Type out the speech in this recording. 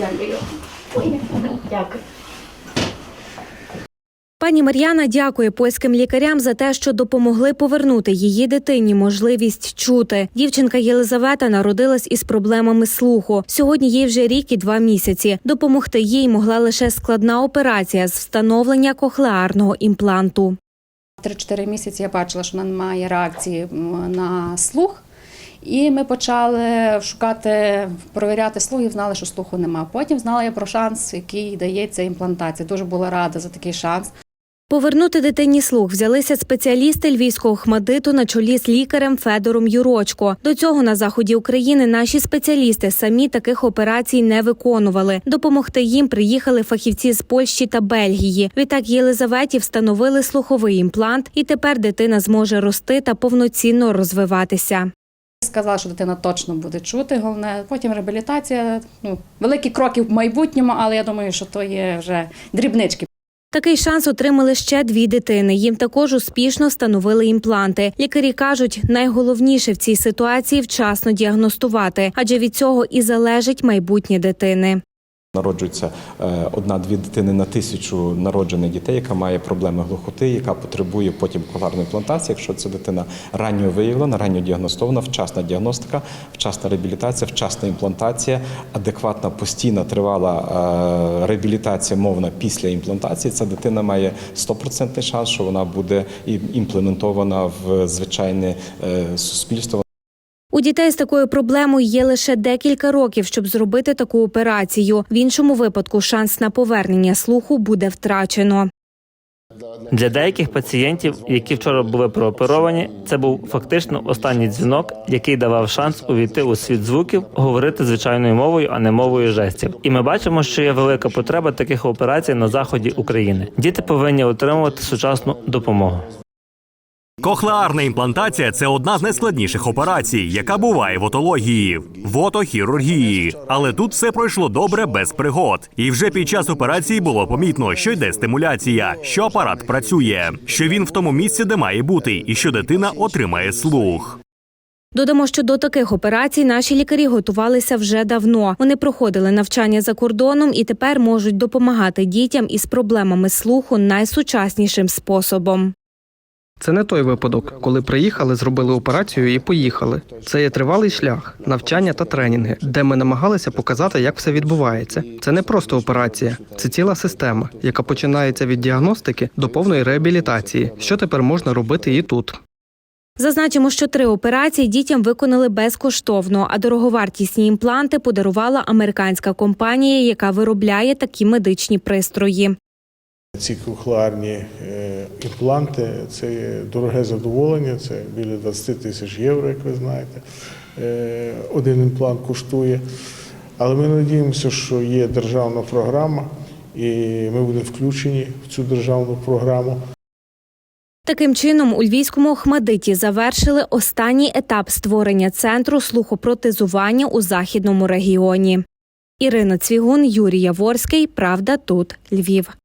Дякую. Ой, Дякую. Пані Мар'яна дякує польським лікарям за те, що допомогли повернути її дитині можливість чути. Дівчинка Єлизавета народилась із проблемами слуху. Сьогодні їй вже рік і два місяці. Допомогти їй могла лише складна операція з встановлення кохлеарного імпланту. 3-4 місяці я бачила, що вона не має реакції на слух. І ми почали шукати, провіряти слух знали, що слуху нема. Потім знала я про шанс, який дається імплантація. Дуже була рада за такий шанс. Повернути дитині слух взялися спеціалісти львівського хмадиту на чолі з лікарем Федором Юрочко. До цього на заході України наші спеціалісти самі таких операцій не виконували. Допомогти їм приїхали фахівці з Польщі та Бельгії. Відтак Єлизаветі встановили слуховий імплант, і тепер дитина зможе рости та повноцінно розвиватися. Сказала, що дитина точно буде чути. Головне, потім реабілітація. Ну, великі кроки в майбутньому, але я думаю, що то є вже дрібнички. Такий шанс отримали ще дві дитини. Їм також успішно встановили імпланти. Лікарі кажуть, найголовніше в цій ситуації вчасно діагностувати, адже від цього і залежить майбутнє дитини. Народжується е, одна-дві дитини на тисячу народжених дітей, яка має проблеми глухоти, яка потребує потім коларної імплантації. Якщо це дитина ранньо виявлена, ранньо діагностована, вчасна діагностика, вчасна реабілітація, вчасна імплантація, адекватна постійна тривала е, реабілітація мовна після імплантації, ця дитина має 100% шанс, що вона буде імплементована в звичайне е, суспільство. У дітей з такою проблемою є лише декілька років, щоб зробити таку операцію. В іншому випадку шанс на повернення слуху буде втрачено. Для деяких пацієнтів, які вчора були прооперовані, це був фактично останній дзвінок, який давав шанс увійти у світ звуків, говорити звичайною мовою, а не мовою жестів. І ми бачимо, що є велика потреба таких операцій на заході України. Діти повинні отримувати сучасну допомогу. Кохлеарна імплантація це одна з найскладніших операцій, яка буває в отології, в отохірургії. Але тут все пройшло добре без пригод. І вже під час операції було помітно, що йде стимуляція, що апарат працює, що він в тому місці, де має бути, і що дитина отримає слух. Додамо, що до таких операцій наші лікарі готувалися вже давно. Вони проходили навчання за кордоном і тепер можуть допомагати дітям із проблемами слуху найсучаснішим способом. Це не той випадок, коли приїхали, зробили операцію і поїхали. Це є тривалий шлях, навчання та тренінги, де ми намагалися показати, як все відбувається. Це не просто операція, це ціла система, яка починається від діагностики до повної реабілітації. Що тепер можна робити і тут. Зазначимо, що три операції дітям виконали безкоштовно, а дороговартісні імпланти подарувала американська компанія, яка виробляє такі медичні пристрої. Ці кохлеарні е, імпланти це дороге задоволення, це біля 20 тисяч євро, як ви знаєте. Е, Один імплант коштує. Але ми надіємося, що є державна програма, і ми будемо включені в цю державну програму. Таким чином, у львівському Охмадиті завершили останній етап створення центру слухопротезування у західному регіоні. Ірина Цвігун, Юрій Яворський. Правда, тут Львів.